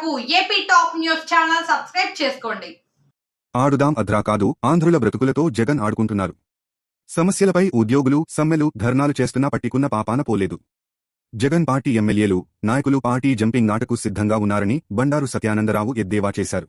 కొరకు AP top news channel subscribe చేసుకోండి. ఆడుదాం అద్రా కాదు ఆంధ్రుల బ్రతుకులతో జగన్ ఆడుకుంటున్నారు. సమస్యలపై ఉద్యోగులు సమ్మెలు ధర్నాలు చేస్తున్నా పట్టికున్న పాపాన పోలేదు. జగన్ పార్టీ ఎమ్మెల్యేలు నాయకులు పార్టీ జంపింగ్ నాటకు సిద్ధంగా ఉన్నారని బండారు సత్యానందరావు ఎద్దేవా చేశారు.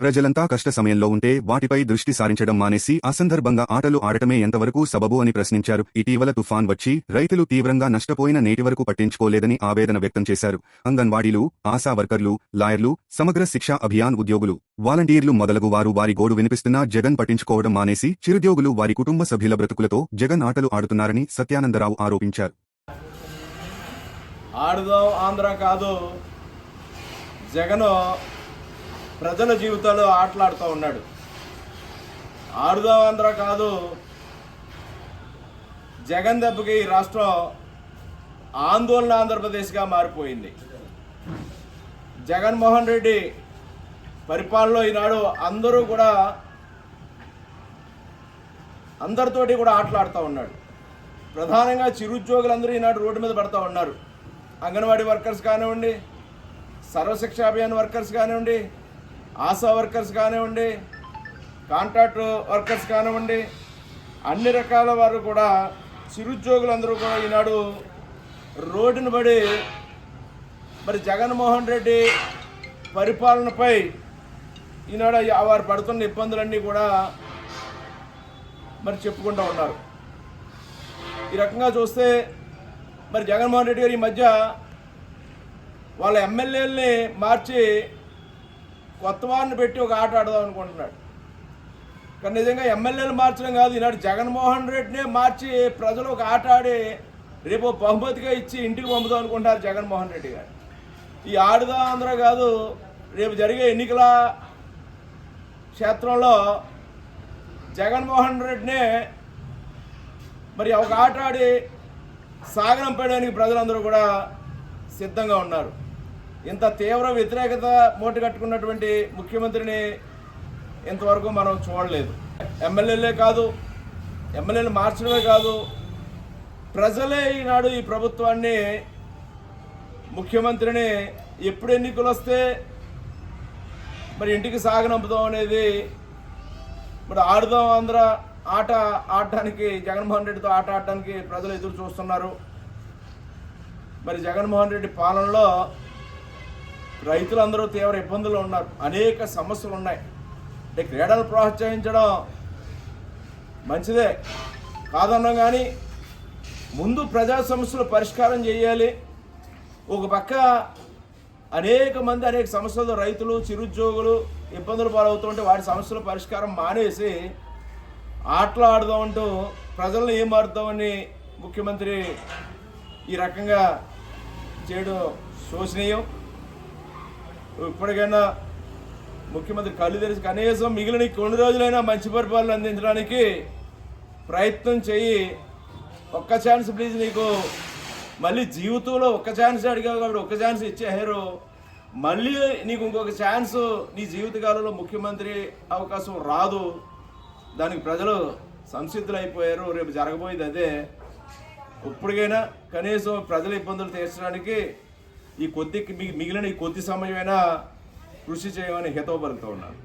ప్రజలంతా కష్ట సమయంలో ఉంటే వాటిపై దృష్టి సారించడం మానేసి అసందర్భంగా ఆటలు ఆడటమే ఎంతవరకు సబబు అని ప్రశ్నించారు. ఇటీవల తుఫాన్ వచ్చి రైతులు తీవ్రంగా నష్టపోయిన నేటి వరకు పట్టించుకోలేదని ఆవేదన వ్యక్తం చేశారు. అంగన్వాడీలు ఆశా వర్కర్లు లాయర్లు సమగ్ర శిక్షా అభియాన్ ఉద్యోగులు వాలంటీర్లు మొదలగు వారు వారి గోడు వినిపిస్తున్నా జగన్ పట్టించుకోవడం మానేసి చిరుద్యోగులు వారి కుటుంబ సభ్యుల బ్రతుకులతో జగన్ ఆటలు ఆడుతున్నారని సత్యానందరావు ఆరోపించారు. ఆడుదాం ఆంధ్ర కాదు. ప్రజల జీవితాలు ఆటలాడుతూ ఉన్నాడు. ఆరుదావాంధ్ర కాదు జగన్ దెబ్బకి ఈ రాష్ట్రం ఆందోళన ఆంధ్రప్రదేశ్గా మారిపోయింది. జగన్మోహన్ రెడ్డి పరిపాలనలో ఈనాడు అందరూ కూడా అందరితోటి కూడా ఆటలాడుతూ ఉన్నాడు. ప్రధానంగా చిరుద్యోగులందరూ ఈనాడు రోడ్డు మీద పడుతూ ఉన్నారు. అంగన్వాడీ వర్కర్స్ కానివ్వండి సర్వశిక్ష అభియాన్ వర్కర్స్ కానివ్వండి ఆశా వర్కర్స్ కానివ్వండి కాంట్రాక్ట్ వర్కర్స్ కానివ్వండి అన్ని రకాల వారు కూడా చిరుద్యోగులందరూ కూడా ఈనాడు రోడ్డును పడి మరి జగన్మోహన్ రెడ్డి పరిపాలనపై ఈనాడు వారు పడుతున్న ఇబ్బందులన్నీ కూడా మరి చెప్పుకుంటూ ఉన్నారు. ఈ రకంగా చూస్తే మరి జగన్మోహన్ రెడ్డి గారు ఈ మధ్య వాళ్ళ ఎమ్మెల్యేలని మార్చి కొత్త వారిని పెట్టి ఒక ఆట ఆడదాం అనుకుంటున్నాడు. కానీ నిజంగా ఎమ్మెల్యేలు మార్చడం కాదు. ఈనాడు జగన్మోహన్ రెడ్డినే మార్చి ప్రజలు ఒక ఆట ఆడి రేపు బహుమతిగా ఇచ్చి ఇంటికి పంపుదాం అనుకుంటారు జగన్మోహన్ రెడ్డి గారు. ఈ ఆడుదాం ఆంధ్ర కాదు రేపు జరిగే ఎన్నికల క్షేత్రంలో జగన్మోహన్ రెడ్డినే మరి ఒక ఆట ఆడి సాగనంపేయడానికి ప్రజలందరూ కూడా సిద్ధంగా ఉన్నారు. ఇంత తీవ్ర వ్యతిరేకత మూట కట్టుకున్నటువంటి ముఖ్యమంత్రిని ఇంతవరకు మనం చూడలేదు. ఎమ్మెల్యేలే కాదు ఎమ్మెల్యేలు మార్చడమే కాదు ప్రజలే ఈనాడు ఈ ప్రభుత్వాన్ని ముఖ్యమంత్రిని ఎప్పుడు ఎన్నికలు వస్తే మరి ఇంటికి సాగనంపుదాం అనేది ఇప్పుడు ఆడుదాం ఆంధ్ర ఆట ఆడటానికి జగన్మోహన్ రెడ్డితో ఆట ఆడటానికి ప్రజలు ఎదురు చూస్తున్నారు. మరి జగన్మోహన్ రెడ్డి పాలనలో రైతులందరూ తీవ్ర ఇబ్బందులు ఉన్నారు. అనేక సమస్యలు ఉన్నాయి. అంటే క్రీడలు ప్రోత్సహించడం మంచిదే కాదన్నాం కానీ ముందు ప్రజా సమస్యలు పరిష్కారం చేయాలి. ఒక పక్క అనేక మంది అనేక సమస్యలతో రైతులు చిరుద్యోగులు ఇబ్బందులు పాలవుతుంటే వాటి సమస్యల పరిష్కారం మానేసి ఆటలు ఆడదామంటూ ప్రజలను ఏం మారుద్దామని ముఖ్యమంత్రి ఈ రకంగా చేయడం శోచనీయం. ఇప్పటికైనా ముఖ్యమంత్రి కళ్ళు తెరిచి కనీసం మిగిలిన కొన్ని రోజులైనా మంచి పరిపాలన అందించడానికి ప్రయత్నం చేయి. ఒక్క ఛాన్స్ ప్లీజ్ నీకు. మళ్ళీ జీవితంలో ఒక్క ఛాన్స్ అడిగావు కాబట్టి ఒక్క ఛాన్స్ ఇచ్చేహారు మళ్ళీ నీకు ఇంకొక ఛాన్స్ నీ జీవితకాలంలో ముఖ్యమంత్రి అవకాశం రాదు. దానికి ప్రజలు సంసిద్ధులు అయిపోయారు రేపు జరగబోయేది అదే. ఇప్పటికైనా కనీసం ప్రజల ఇబ్బందులు తీర్చడానికి ఈ కొద్ది మిగిలిన ఈ కొద్ది సమయమైనా కృషి చేయమని హితవు ఉన్నారు.